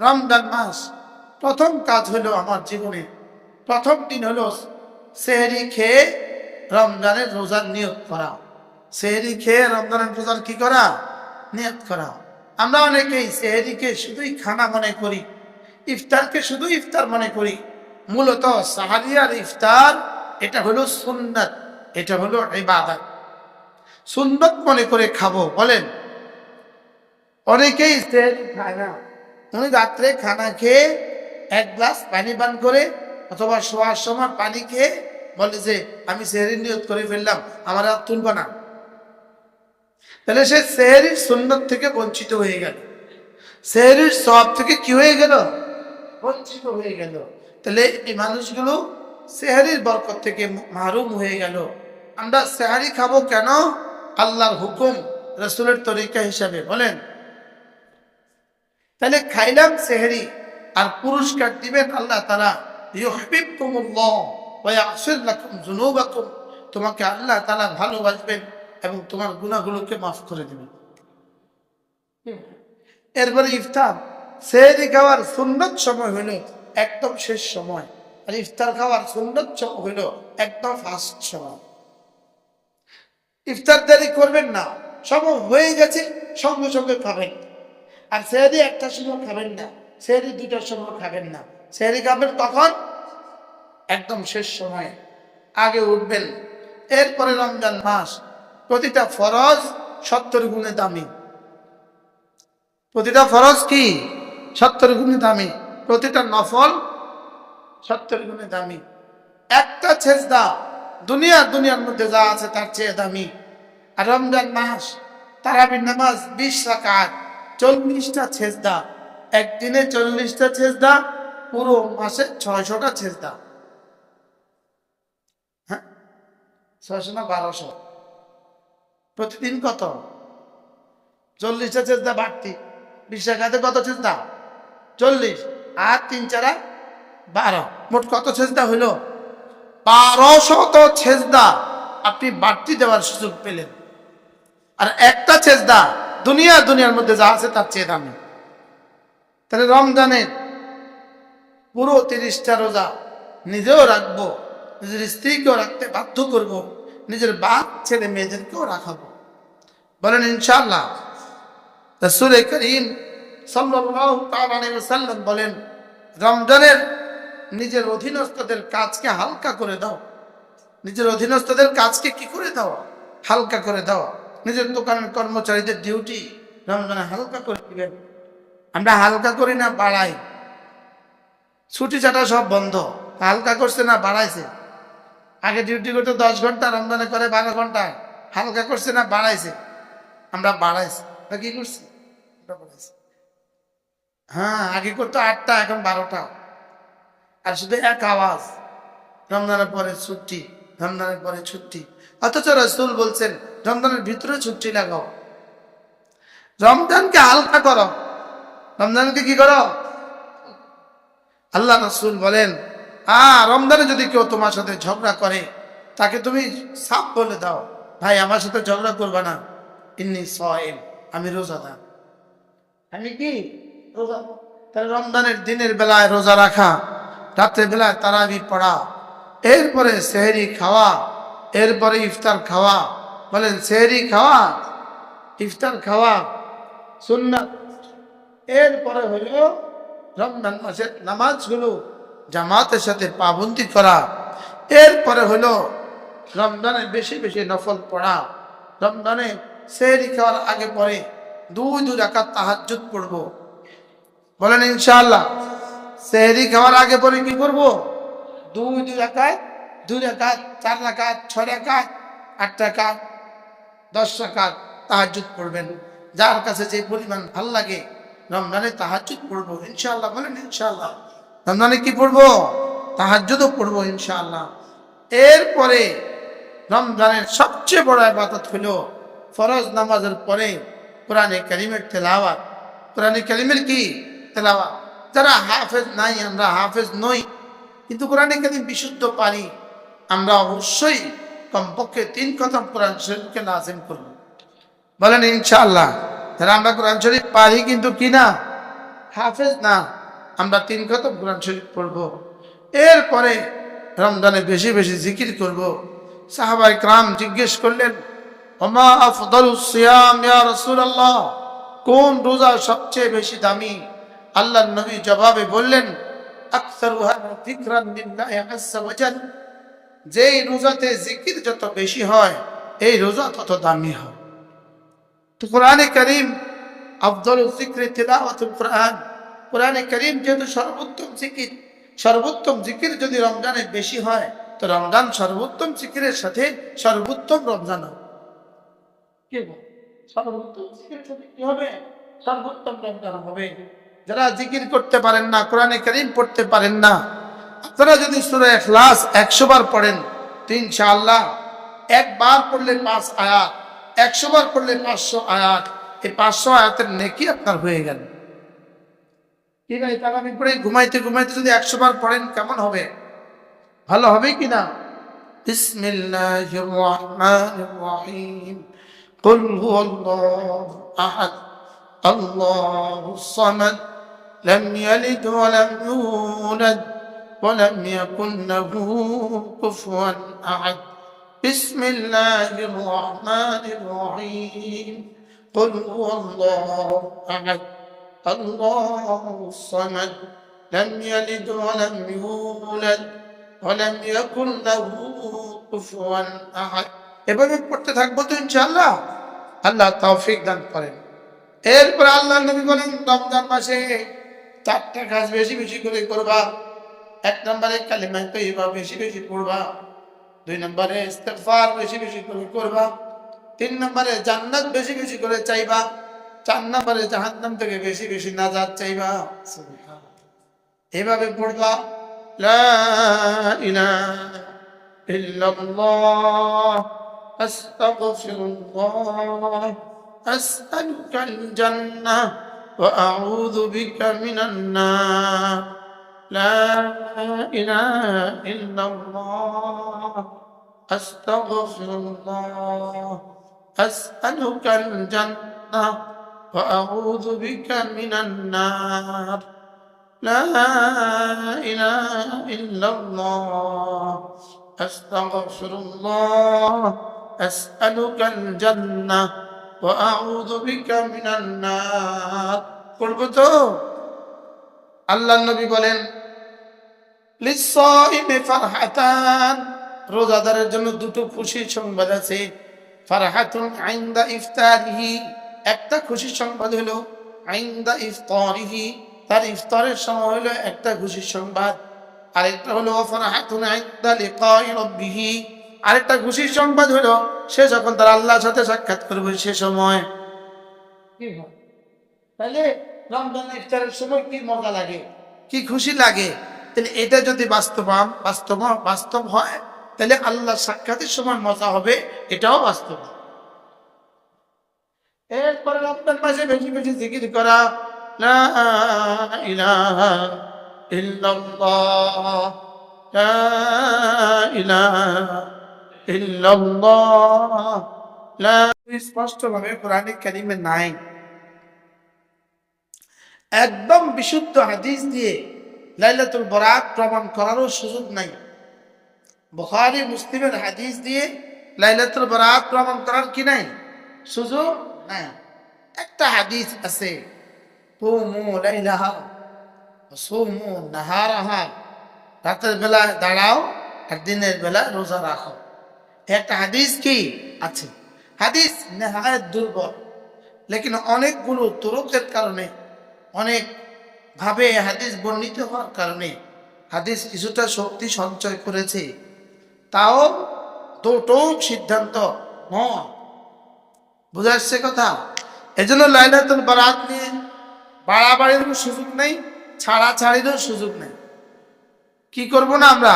রমজান মাস। প্রথম কাজ হলো আমার জীবনে। প্রথম দিন হলো সেহরি খেয়ে রমজানের রোজার নিয়োগ করা। সেহরি খেয়ে রমজানের রোজার কি করা? নিয়োগ করা। আমরা অনেকেই সেহরিকে শুধুই খানা মনে করি। ইফতারকে শুধু ইফতার মনে করি। মূলত সাহারি আর ইফতার, এটা হলো সুন্নাত, এটা হলো ইবাদত। সুন্নত মনে করে খাব, বলেন। অনেকেই সেহরি খায় না। উনি রাত্রে খানা খেয়ে এক গ্লাস পানি পান করে অথবা শোয়ার সময় পানি খেয়ে বলে যে, আমি সেহরি নিয়ত করে ফেললাম, আমার আর তুলব না। তাহলে সে সেহরির সুন্নত থেকে বঞ্চিত হয়ে গেল। সেহরির সব থেকে কি হয়ে গেল? বঞ্চিত হয়ে গেল। তাহলে এই মানুষগুলো সেহারির বরকত থেকে মাহরুম হয়ে গেল। আমরা সেহারি খাব কেন? আল্লাহর হুকুম, রসুলের তরিকা হিসাবে, বলেন। তাহলে খাইলাম সেহরি আর পুরস্কার দিবেন আল্লাহ তারা তোমাকে আল্লাহ তালা ভালোবাসবেন এবং তোমার গুণাগুলোকে মাফ করে দিবেন। এরপরে ইফতার। সেহরি খাওয়ার সুন্দর সময় হইল একদম শেষ সময়। আর ইফতার খাওয়ার সুন্দর সময় হইল একদম ফার্স্ট সময়। ইফতার দেরি করবেন না। সময় হয়ে গেছে, সঙ্গে সঙ্গে খাবেন। আর সেহরি একটা সময় খাবেন না। সেহরি দুটার সময় খাবেন না। সেহরি খাবেন তখন একদম শেষ সময়ে আগে উঠবেন। এরপরে রমজান মাস, প্রতিটা ফরজ সত্তর গুণে দামি। প্রতিটা ফরজ কি? সত্তর গুণে দামি। প্রতিটা নফল সত্তর গুণে দামি। একটা ছেজদা দুনিয়া দুনিয়ার মধ্যে যা আছে তার চেয়ে দামি। আর রমজান মাস তারাবির নামাজ বিশ রাকাত। চল্লিশটা ছেজদা একদিনে চল্লিশটা ছেজদা পুরো মাসে ছয়শটা ছেজদা হ্যাঁ? ছয়শো না বারোশো? প্রতিদিন কত? চল্লিশটা চেষ্টা বাড়তি। বিশ টাকাতে কত চেষ্টা চল্লিশ। আর তিন চারা বারো। মোট কত ছেজদা হইল বারোশত ছেজদা আপনি বাড়তি দেওয়ার সুযোগ পেলেন। আর একটা ছেজদা দুনিয়া, দুনিয়ার মধ্যে যা আছে তার চেয়ে দামি। তাহলে রমজানের পুরো তিরিশটা রোজা নিজেও রাখব, নিজের স্ত্রীকেও রাখতে বাধ্য করব, নিজের বাপ, ছেলে, মেয়েদেরকেও রাখাবো। বলেন ইনশাল্লাহ রসুল করিম সাল্লাম বলেন, রমজানের নিজের অধীনস্থদের কাজকে হালকা করে দাও। নিজের অধীনস্থদের কাজকে কি করে দাও? হালকা করে দাও। নিজের দোকানের কর্মচারীদের ডিউটি রমজানে হালকা করে দিবেন। আমরা হালকা করি না, বাড়াই। ছুটি ছাটা সব বন্ধ। হালকা করছে না, বাড়াইছে। আগে ডিউটি করতে দশ ঘণ্টা, রমজানে করে বারো ঘণ্টা। হালকা করছে না, বাড়াইছে। আমরা বাড়াইছি। তা কি করছি? হ্যাঁ আগে করতো আটটা, এখন বারোটা। আর শুধু এক আওয়াজ। রমজানের পরে ছুটি। রমজানের পরে ছুটি। অথচ রসুল বলছেন, রমজানের ভিতরে ছুটি লাগাও। রমজানকে হালকা করো। রমজানকে কি করো? আল্লাহ রসুল বলেন আ রমজানে যদি কেউ তোমার সাথে ঝগড়া করে, তাকে তুমি সাপ বলে দাও। ভাই, আমার সাথে ঝগড়া করবা না। ইন্নি সয়েম আমি রোজাদার। আমি কি? রোজা? তাহলে রমজানের দিনের বেলায় রোজা রাখা, রাত্রের বেলায় তারাবি পড়া এরপরে সেহরি খাওয়া, এরপরে ইফতার খাওয়া। বলেন, সেহরি খাওয়া, ইফতার খাওয়া, সুন্নাত। এরপরে হলো রমজান মাসের নামাজগুলো জামাতের সাথে পাবন্দি করা। এরপরে হলো রমজানে বেশি বেশি নফল পড়া। রমজানে সেহরি খাওয়ার আগে পরে দুই দুই রাকাত তাহাজ্জুদ পড়ব। বলেন, ইনশাআল্লাহ, সেহরি খাওয়ার আগে পরে কি করব? দুই দুই রাকাত দুই রাকাত চার রাকাত ছয় রাকাত আট রাকাত দশ রাকাত তাহাজ্জুদ পড়বেন। যার কাছে যে পরিমাণ ভালো লাগে রমজানে তাহাজ্জুদ পড়ব ইনশাল্লাহ বলেন ইনশাল্লাহ রমজানে কি পড়ব? তাহাজ্জুদও পড়ব, ইনশাআল্লাহ। এরপরে রমজানের সবচেয়ে বড় আবাদত হলো ফরজ নামাজের পরে কোরআনে করিমের তেলাওয়াত। কোরআনে করিমের কি? তেলাওয়াত। যারা হাফেজ নাই, আমরা হাফেজ নই। কিন্তু কোরআনে করিম বিশুদ্ধ পানি আমরা অবশ্যই কমপক্ষে তিন কথা কোরআন শরীফকে নাজিম করব। বলেন ইনশাআল্লাহ যারা আমরা কোরআন শরীফ পারি কিন্তু কি না? হাফেজ না, আমরা তিন খতম কোরআন শরীফ পড়ব। এরপরে রমজানে বেশি বেশি জিকির করব। সাহাবাই ক্রাম জিজ্ঞেস করলেন, ওমা আফদল সিয়াম ইয়া রাসূলুল্লাহ, কোন রোজা সবচেয়ে বেশি দামি? আল্লাহর নবী জবাবে বললেন রোজাতে জিকির যত বেশি হয়, এই রোজা তত দামি হয়। কোরআনে করিম জিক্রে কোরআন। করিম যেহেতু সর্বোত্তম জিকির সর্বোত্তম জিকির যদি রমজানে বেশি হয়, তো রমজান সর্বোত্তম জিকিরের সাথে সর্বোত্তম রমজান হবে। সর্বোত্তম জিকিরের সাথে কি হবে? সর্বোত্তম রমজান হবে। যারা জিকির করতে পারেন না কোরআনে করিম পড়তে পারেন না আপনারা যদি সুরা এখলাস একশো বার পড়েন তো ইনশাআল্লাহ একবার পড়লে পাঁচ আয়াত একশো বার পড়লে পাঁচশো আয়াত এই পাঁচশো আয়াতের নেকি আপনার হয়ে গেল কি ভাই তাহলে আমি পড়ে ঘুমাইতে ঘুমাইতে যদি একশো বার পড়েন কেমন হবে ভালো হবে কি না বিসমিল্লাহির রহমানির রহিম قل هو الله أحد الله الصمد لم يلد ولم يولد ولم يكن له كفوا أحد بسم الله الرحمن الرحيم قل هو الله أحد الله الصمد لم يلد ولم يولد ولم يكن له كفوا أحد এভাবে পড়তে থাকবো তো ইনশাআল্লাহ আল্লাহ তৌফিক দান করেন এরপর আল্লাহ নবী বলেন রমজান মাসে চারটা কাজ বেশি বেশি করে করবা। এক নম্বরে কালিমা তৈবা বেশি বেশি পড়বা। দুই নম্বরে ইস্তেগফার বেশি বেশি করে করবা। তিন নম্বরে জান্নাত বেশি বেশি করে চাইবা। চার নম্বরে জাহান্নাম থেকে বেশি বেশি নাজাত চাইবা। এভাবে পড়বা। লা ইলাহা ইল্লাল্লাহ। আস্তাগফিরুল্লাহ। জান্নাহ। وأعوذ بك من النار. لا إله إلا الله. أستغفر الله أسألك الجنة وأعوذ بك من النار. لا إله إلا الله. أستغفر الله أسألك الجنة وأعوذ بك من النار قلت আল্লাহ নবী বলেন লিসাইমে ফারহাতান রোজাদারের জন্য দুটো খুশির সংবাদ আছে ফারহাতুন আইন্দা ইফতারিহি একটা খুশির সংবাদ হলো আইন্দা ইফতারিহি তার ইফতারের সময় হলো একটা খুশির সংবাদ আরেকটা হলো ফারহাতুন আইন্দা লিকাই রাব্বিহি আরেকটা খুশির সংবাদ হলো সে যখন তার আল্লাহর সাথে সাক্ষাৎ করবে সে সময়। কি তাহলে রমজান ইফতারের সময় কি মজা লাগে? কি খুশি লাগে? তাহলে এটা যদি বাস্তব বাস্তব বাস্তব হয় তাহলে আল্লাহ সাক্ষাতের সময় মজা হবে এটাও বাস্তব। এরপরে রমজান মাসে বেশি বেশি জিকির করা লা ইলাহা ইল্লাল্লাহ লা ইলাহা স্পষ্টভাবে কোরআনে কারিমে নাই। একদম বিশুদ্ধ হাদিস দিয়ে লাইলাতুল বরাত প্রমাণ করারও সুযোগ নাই। বুখারী, মুসলিমের হাদিস দিয়ে লাইলাতুল বরাত প্রমাণ করার কি নাই? সুযোগ নাই। একটা হাদিস আছে রাতের বেলা দাঁড়াও আর দিনের বেলা রোজা রাখো। একটা হাদিস কি? আছে। হাদিস নেহায়ত দুর্বল। লেকিন অনেকগুলো তুরকের কারণে, অনেক ভাবে হাদিস বর্ণিত হওয়ার কারণে হাদিস কিছুটা শক্তি সঞ্চয় করেছে। তাও দুটো সিদ্ধান্ত নয় বুঝা যাচ্ছে কথা? এজন্য লাইলাতুল বারাত নিয়ে বাড়াবাড়িরও সুযোগ নেই ছাড়া ছাড়িরও সুযোগ নেই। কি করব না আমরা?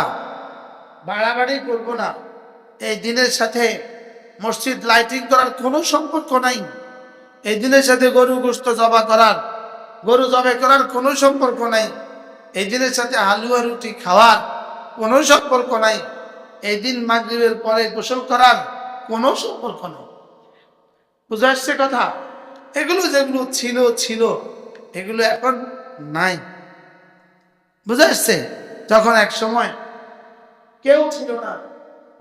বাড়াবাড়ি করব না। এই দিনের সাথে মসজিদ লাইটিং করার কোনো সম্পর্ক নাই। এই দিনের সাথে গরু গোস্ত জবা করার, গরু জবে করার কোনো সম্পর্ক নাই। এই দিনের সাথে হালুয়া রুটি খাওয়ার কোনো সম্পর্ক নাই। এই দিন মাগরিবের পরে গোসল করার কোনো সম্পর্ক নেই। বুঝা আসছে কথা? এগুলো যেগুলো ছিল ছিল, এগুলো এখন নাই। বুঝে আসছে? তখন এক সময় কেউ ছিল না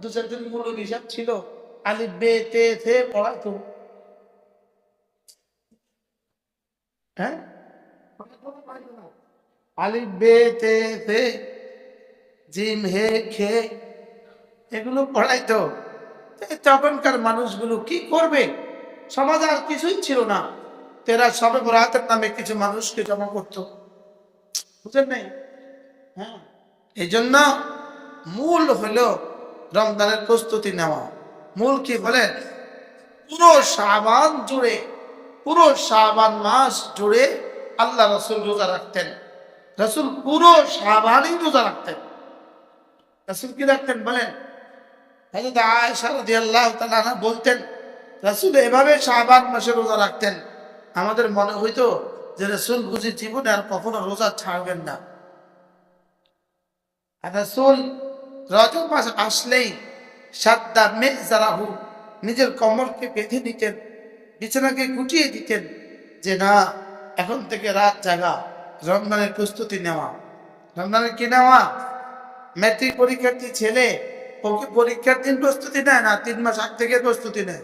দু চারজন মূল হিসাব ছিল। আলি বে তে থে পড়াতো। হ্যাঁ? আলি বে তে থে জিম হে খে, এগুলো পড়াইতো। তখনকার মানুষগুলো কি করবে? সমাজে আর কিছুই ছিল না। তেরা সবে বরাতের নামে কিছু মানুষকে জমা করতো। বুঝলেন নাই? হ্যাঁ? এই জন্য মূল হলো রমজানের প্রস্তুতি নেওয়া। মূল কি বলেন পুরো শাবান জুড়ে, পুরো শাবান মাস জুড়ে আল্লাহ রসুল রোজা রাখতেন। রসুল পুরো শাবানই রোজা রাখতেন। রসুল কি রাখতেন বলেন? বলতেন, রাসূল এভাবে শাবান মাসে রোজা রাখতেন। আমাদের মনে হইতো যে রাসূল বুঝি জীবনে আর কখনো রোজা ছাড়বেন না। আর রাসূল রজব মাস আসলেই সাদ্দা মেজারাহু নিজের কমরকে বেঁধে নিতেন, বিছানাকে গুটিয়ে দিতেন যে, না, এখন থেকে রাত জাগা, রমজানের প্রস্তুতি নেওয়া। রমজানের কি নেওয়া? ম্যাট্রিক পরীক্ষার্থী ছেলে ওকে পরীক্ষার দিন প্রস্তুতি নেয় না, তিন মাস আগ থেকে প্রস্তুতি নেয়।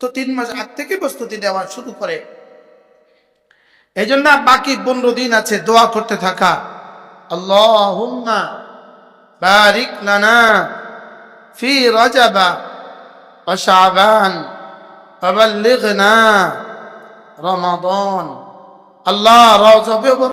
তো তিন মাস আগ থেকে প্রস্তুতি নেওয়া শুরু করে। এই জন্য বাকি পনেরো দিন আছে দোয়া করতে থাকা। আল্লাহ বারিক ফি আল্লাহ রজবে